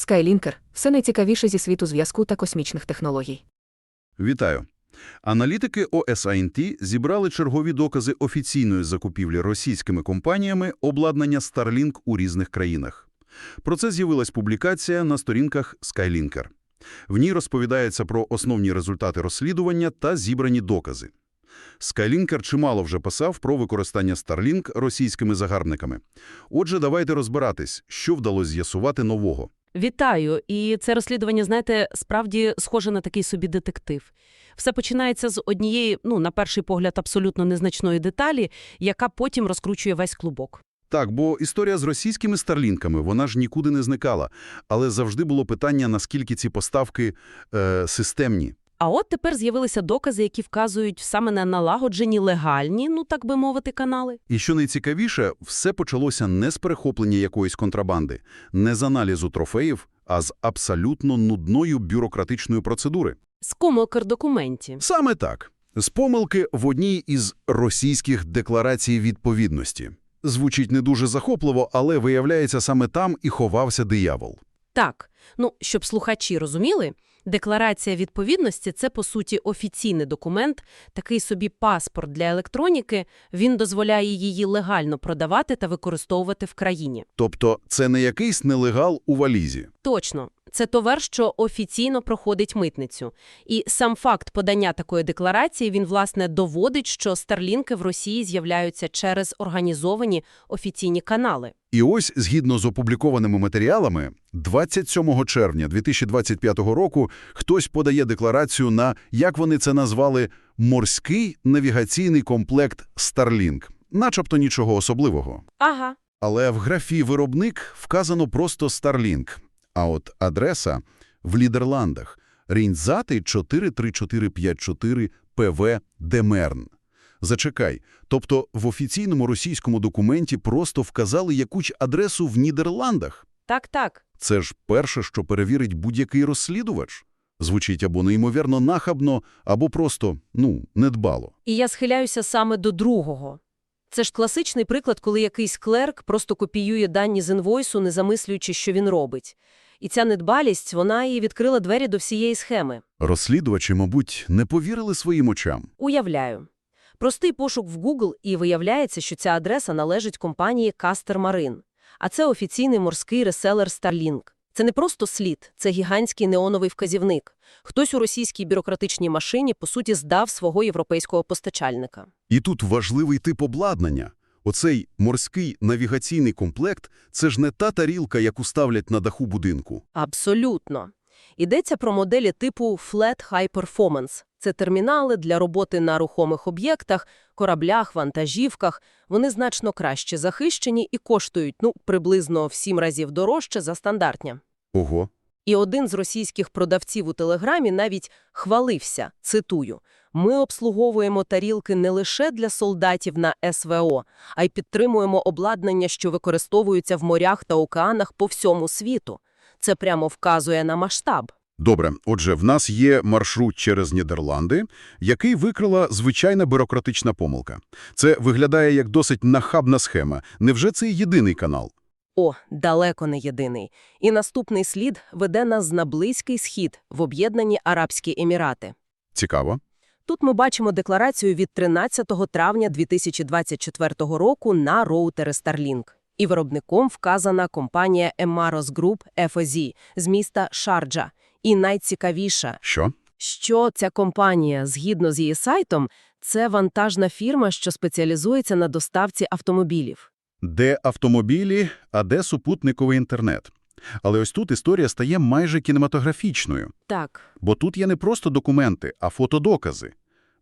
Skylінкер – все найцікавіше зі світу зв'язку та космічних технологій. Вітаю. Аналітики OSINT зібрали чергові докази офіційної закупівлі російськими компаніями обладнання Starlink у різних країнах. Про це з'явилась публікація на сторінках Skylінкер. В ній розповідається про основні результати розслідування та зібрані докази. Skylінкер чимало вже писав про використання Starlink російськими загарбниками. Отже, давайте розбиратись, що вдалося з'ясувати нового. Вітаю! І це розслідування, знаєте, справді схоже на такий собі детектив. Все починається з однієї, ну, на перший погляд, абсолютно незначної деталі, яка потім розкручує весь клубок. Так, бо історія з російськими старлінками, вона ж нікуди не зникала. Але завжди було питання, наскільки ці поставки е, системні. А от тепер з'явилися докази, які вказують саме на налагоджені легальні, ну так би мовити, канали. І що найцікавіше, все почалося не з перехоплення якоїсь контрабанди, не з аналізу трофеїв, а з абсолютно нудною бюрократичної процедури. З комилкар документі. Саме так. З помилки в одній із російських декларацій відповідності. Звучить не дуже захопливо, але виявляється, саме там і ховався диявол. Так, ну, щоб слухачі розуміли, декларація відповідності – це, по суті, офіційний документ, такий собі паспорт для електроніки, він дозволяє її легально продавати та використовувати в країні. Тобто це не якийсь нелегал у валізі. Точно. Це товар, що офіційно проходить митницю. І сам факт подання такої декларації, він, власне, доводить, що старлінки в Росії з'являються через організовані офіційні канали. І ось, згідно з опублікованими матеріалами, 27 червня 2025 року хтось подає декларацію на, як вони це назвали, морський навігаційний комплект Starlink. Начебто нічого особливого. Ага. Але в графі «виробник» вказано просто Starlink, а от адреса в Лідерландах – Рейнзати 43454 ПВ Демерн. Зачекай, тобто в офіційному російському документі просто вказали якусь адресу в Нідерландах? Так-так. Це ж перше, що перевірить будь-який розслідувач. Звучить або неймовірно нахабно, або просто, ну, недбало. І я схиляюся саме до другого. Це ж класичний приклад, коли якийсь клерк просто копіює дані з інвойсу, не замислюючи, що він робить. І ця недбалість, вона і відкрила двері до всієї схеми. Розслідувачі, мабуть, не повірили своїм очам. Уявляю. Простий пошук в Google, і виявляється, що ця адреса належить компанії Кастер Марин. А це офіційний морський реселер Starlink. Це не просто слід, це гігантський неоновий вказівник. Хтось у російській бюрократичній машині, по суті, здав свого європейського постачальника. І тут важливий тип обладнання. Оцей морський навігаційний комплект – це ж не та тарілка, яку ставлять на даху будинку. Абсолютно. Йдеться про моделі типу Flat High Performance. Це термінали для роботи на рухомих об'єктах, кораблях, вантажівках. Вони значно краще захищені і коштують, ну, приблизно в сім разів дорожче за стандартні. Ого. І один з російських продавців у Телеграмі навіть хвалився, цитую, «Ми обслуговуємо тарілки не лише для солдатів на СВО, а й підтримуємо обладнання, що використовуються в морях та океанах по всьому світу. Це прямо вказує на масштаб. Добре, отже, в нас є маршрут через Нідерланди, який викрила звичайна бюрократична помилка. Це виглядає як досить нахабна схема. Невже це єдиний канал? О, далеко не єдиний. І наступний слід веде нас на Близький Схід в Об'єднані Арабські Емірати. Цікаво. Тут ми бачимо декларацію від 13 травня 2024 року на роутери Starlink. І виробником вказана компанія Emaros Group FOZ з міста Шарджа. І найцікавіше, Що? що ця компанія, згідно з її сайтом, це вантажна фірма, що спеціалізується на доставці автомобілів. Де автомобілі, а де супутниковий інтернет. Але ось тут історія стає майже кінематографічною. Так, Бо тут є не просто документи, а фотодокази.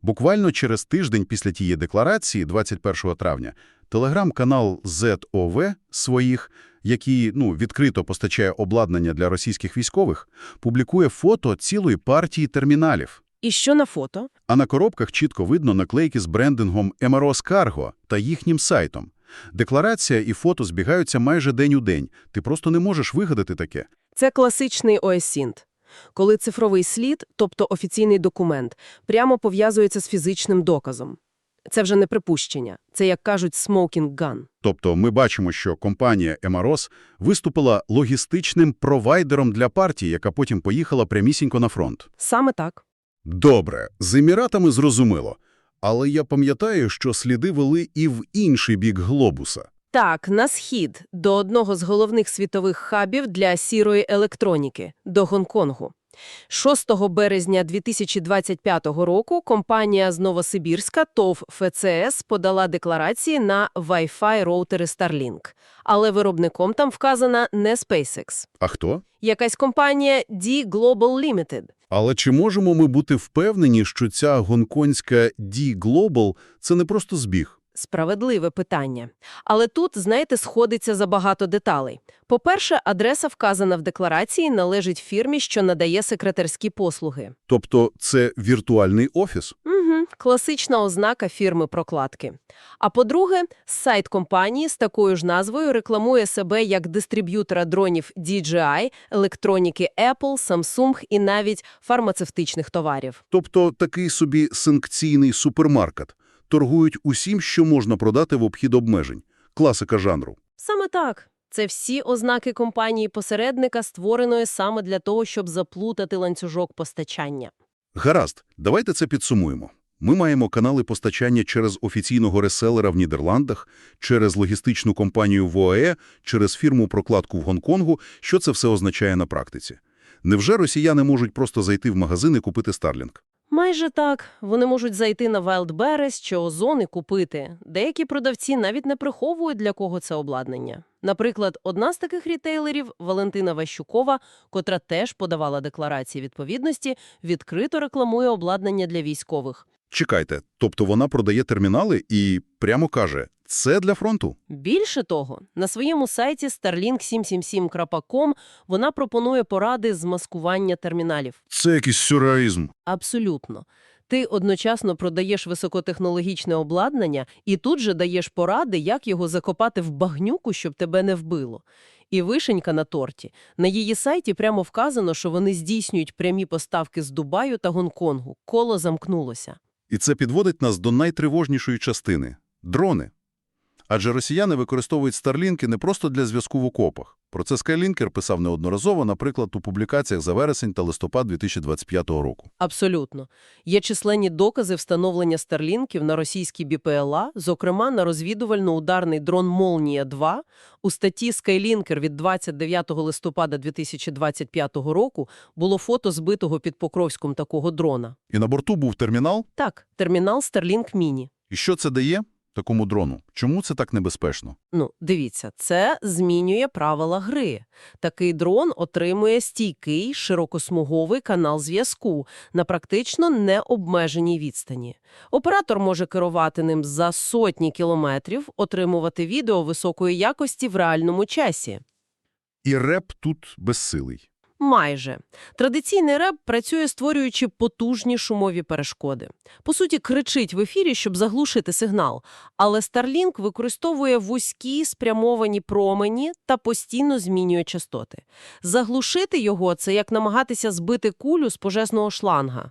Буквально через тиждень після тієї декларації, 21 травня, телеграм-канал ZOV своїх, який ну, відкрито постачає обладнання для російських військових, публікує фото цілої партії терміналів. і що на фото? А на коробках чітко видно наклейки з брендингом MROS Cargo та їхнім сайтом. Декларація і фото збігаються майже день у день. Ти просто не можеш вигадати таке. Це класичний OSINT. Коли цифровий слід, тобто офіційний документ, прямо пов'язується з фізичним доказом. Це вже не припущення. Це, як кажуть, smoking gun. Тобто ми бачимо, що компанія Емарос виступила логістичним провайдером для партії, яка потім поїхала прямісінько на фронт. Саме так. Добре, з Еміратами зрозуміло. Але я пам'ятаю, що сліди вели і в інший бік глобуса. Так, на схід, до одного з головних світових хабів для сірої електроніки – до Гонконгу. 6 березня 2025 року компанія з Новосибірська ТОВ ФЦС подала декларації на Wi-Fi роутери Starlink. Але виробником там вказана не SpaceX. А хто? Якась компанія D-Global Limited. Але чи можемо ми бути впевнені, що ця гонконгська D-Global – це не просто збіг? Справедливе питання. Але тут, знаєте, сходиться забагато деталей. По-перше, адреса вказана в декларації належить фірмі, що надає секретарські послуги. Тобто це віртуальний офіс? Угу, класична ознака фірми прокладки. А по-друге, сайт компанії з такою ж назвою рекламує себе як дистриб'ютора дронів DJI, електроніки Apple, Samsung і навіть фармацевтичних товарів. Тобто такий собі санкційний супермаркет. Торгують усім, що можна продати в обхід обмежень. Класика жанру. Саме так. Це всі ознаки компанії-посередника, створеної саме для того, щоб заплутати ланцюжок постачання. Гаразд, давайте це підсумуємо. Ми маємо канали постачання через офіційного реселера в Нідерландах, через логістичну компанію в ОАЕ, через фірму-прокладку в Гонконгу. Що це все означає на практиці? Невже росіяни можуть просто зайти в магазин і купити Starlink? Майже так. Вони можуть зайти на Wildberries чи Озон і купити. Деякі продавці навіть не приховують, для кого це обладнання. Наприклад, одна з таких рітейлерів, Валентина Ващукова, котра теж подавала декларації відповідності, відкрито рекламує обладнання для військових. Чекайте, тобто вона продає термінали і прямо каже «це для фронту». Більше того, на своєму сайті starlink777.com вона пропонує поради з маскування терміналів. Це якийсь сюрреалізм. Абсолютно. Ти одночасно продаєш високотехнологічне обладнання і тут же даєш поради, як його закопати в багнюку, щоб тебе не вбило. І вишенька на торті. На її сайті прямо вказано, що вони здійснюють прямі поставки з Дубаю та Гонконгу. Коло замкнулося. І це підводить нас до найтривожнішої частини – дрони. Адже росіяни використовують старлінки не просто для зв'язку в окопах. Про це Skylінкер писав неодноразово, наприклад, у публікаціях за вересень та листопад 2025 року. Абсолютно. Є численні докази встановлення старлінків на російській БПЛА, зокрема на розвідувально-ударний дрон «Молнія-2». У статті Skylінкер від 29 листопада 2025 року було фото збитого під Покровськом такого дрона. І на борту був термінал? Так, термінал Starlink Mini. І що це дає такому дрону? Чому це так небезпечно? Ну, дивіться, це змінює правила гри. Такий дрон отримує стійкий, широкосмуговий канал зв'язку на практично необмеженій відстані. Оператор може керувати ним за сотні кілометрів, отримувати відео високої якості в реальному часі. І реп тут безсилий. Майже. Традиційний реп працює, створюючи потужні шумові перешкоди. По суті, кричить в ефірі, щоб заглушити сигнал. Але Starlink використовує вузькі спрямовані промені та постійно змінює частоти. Заглушити його – це як намагатися збити кулю з пожежного шланга.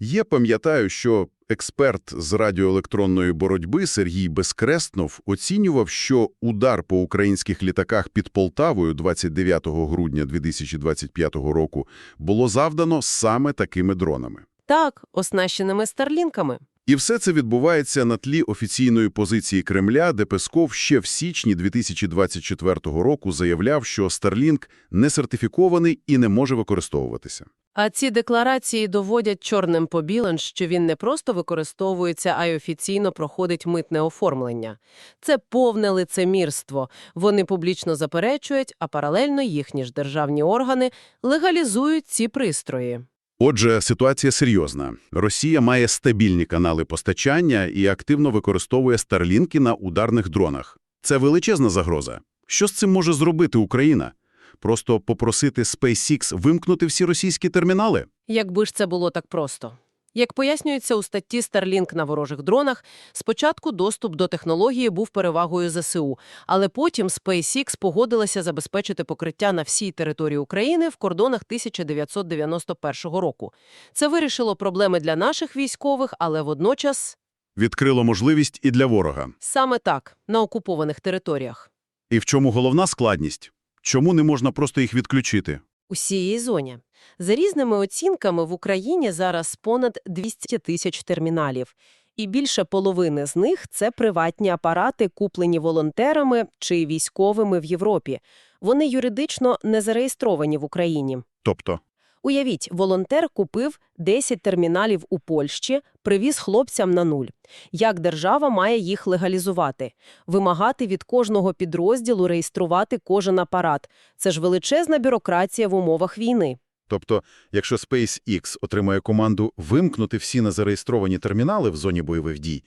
Є, пам'ятаю, що експерт з радіоелектронної боротьби Сергій Безкреснов оцінював, що удар по українських літаках під Полтавою 29 грудня 2025 року було завдано саме такими дронами. Так, оснащеними старлінками. І все це відбувається на тлі офіційної позиції Кремля, де Песков ще в січні 2024 року заявляв, що Starlink не сертифікований і не може використовуватися. А ці декларації доводять чорним по білим, що він не просто використовується, а й офіційно проходить митне оформлення. Це повне лицемірство. Вони публічно заперечують, а паралельно їхні ж державні органи легалізують ці пристрої. Отже, ситуація серйозна. Росія має стабільні канали постачання і активно використовує старлінки на ударних дронах. Це величезна загроза. Що з цим може зробити Україна? Просто попросити SpaceX вимкнути всі російські термінали? Якби ж це було так просто. Як пояснюється у статті Starlink на ворожих дронах, спочатку доступ до технології був перевагою ЗСУ, але потім SpaceX погодилася забезпечити покриття на всій території України в кордонах 1991 року. Це вирішило проблеми для наших військових, але водночас Відкрило можливість і для ворога. Саме так, на окупованих територіях. І в чому головна складність? Чому не можна просто їх відключити? Усієї зоні. За різними оцінками в Україні зараз понад 200 тисяч терміналів. І більше половини з них – це приватні апарати, куплені волонтерами чи військовими в Європі. Вони юридично не зареєстровані в Україні. Тобто, Уявіть, волонтер купив 10 терміналів у Польщі, привіз хлопцям на нуль. Як держава має їх легалізувати? Вимагати від кожного підрозділу реєструвати кожен апарат. Це ж величезна бюрократія в умовах війни. тобто, якщо SpaceX отримає команду вимкнути всі незареєстровані термінали в зоні бойових дій,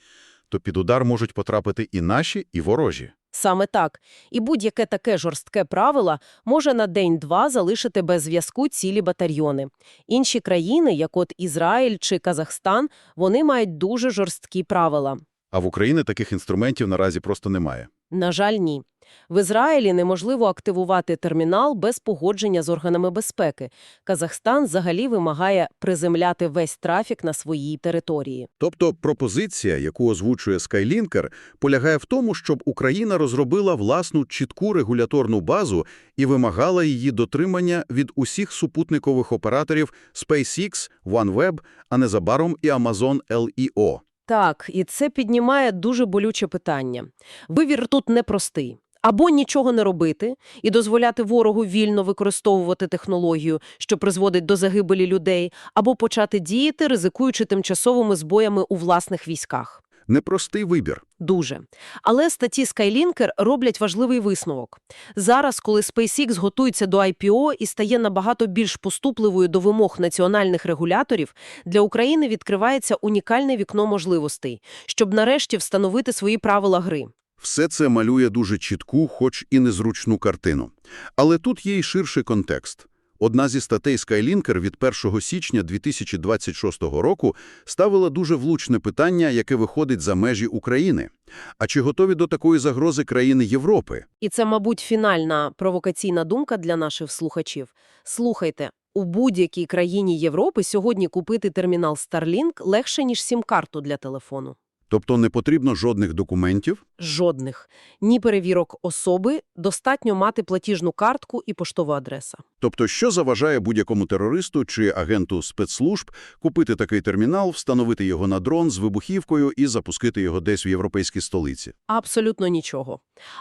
то під удар можуть потрапити і наші, і ворожі. Саме так. І будь-яке таке жорстке правило може на день-два залишити без зв'язку цілі батальйони. Інші країни, як от Ізраїль чи Казахстан, вони мають дуже жорсткі правила. А в Україні таких інструментів наразі просто немає. На жаль, ні. В Ізраїлі неможливо активувати термінал без погодження з органами безпеки. Казахстан взагалі вимагає приземляти весь трафік на своїй території. Тобто пропозиція, яку озвучує Skylінкер, полягає в тому, щоб Україна розробила власну чітку регуляторну базу і вимагала її дотримання від усіх супутникових операторів SpaceX, OneWeb, а незабаром і Amazon LEO. Так, і це піднімає дуже болюче питання. Вивір тут непростий. Або нічого не робити і дозволяти ворогу вільно використовувати технологію, що призводить до загибелі людей, або почати діяти, ризикуючи тимчасовими збоями у власних військах. Непростий вибір. Дуже. Але статті Skylінкер роблять важливий висновок. Зараз, коли SpaceX готується до IPO і стає набагато більш поступливою до вимог національних регуляторів, для України відкривається унікальне вікно можливостей, щоб нарешті встановити свої правила гри. Все це малює дуже чітку, хоч і незручну картину. Але тут є й ширший контекст. Одна зі статей Skylінкер від 1 січня 2026 року ставила дуже влучне питання, яке виходить за межі України. А чи готові до такої загрози країни Європи? І це, мабуть, фінальна провокаційна думка для наших слухачів. Слухайте, у будь-якій країні Європи сьогодні купити термінал Starlink легше, ніж сім-карту для телефону. Тобто не потрібно жодних документів? Жодних. Ні перевірок особи, достатньо мати платіжну картку і поштову адреса. Тобто що заважає будь-якому терористу чи агенту спецслужб купити такий термінал, встановити його на дрон з вибухівкою і запустити його десь в європейській столиці? Абсолютно нічого.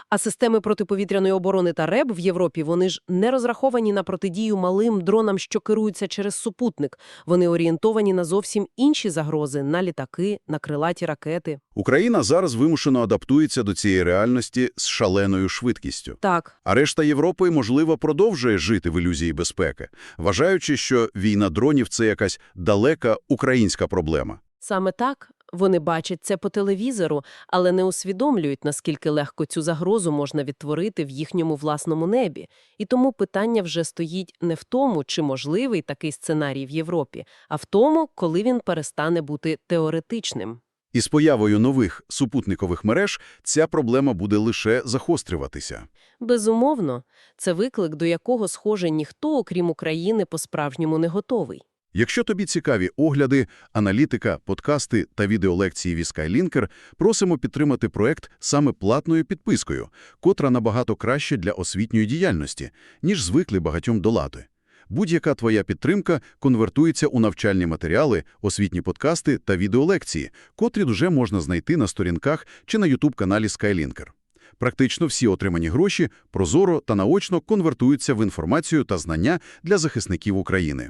А системи протиповітряної оборони та РЕБ в Європі, вони ж не розраховані на протидію малим дронам, що керуються через супутник. Вони орієнтовані на зовсім інші загрози – на літаки, на крилаті ракети. Україна зараз вимушено адаптується до цієї реальності з шаленою швидкістю. Так, А решта Європи, можливо, продовжує жити в ілюзії безпеки, вважаючи, що війна дронів – це якась далека українська проблема. Саме так вони бачать це по телевізору, але не усвідомлюють, наскільки легко цю загрозу можна відтворити в їхньому власному небі. І тому питання вже стоїть не в тому, чи можливий такий сценарій в Європі, а в тому, коли він перестане бути теоретичним. І з появою нових супутникових мереж ця проблема буде лише загострюватися. Безумовно, це виклик, до якого, схоже, ніхто, окрім України, по-справжньому не готовий. Якщо тобі цікаві огляди, аналітика, подкасти та відеолекції від Skylінкер, просимо підтримати проект саме платною підпискою, котра набагато краще для освітньої діяльності, ніж звикли багатьом долати. Будь-яка твоя підтримка конвертується у навчальні матеріали, освітні подкасти та відеолекції, котрі вже можна знайти на сторінках чи на YouTube-каналі Skylinker. Практично всі отримані гроші прозоро та наочно конвертуються в інформацію та знання для захисників України.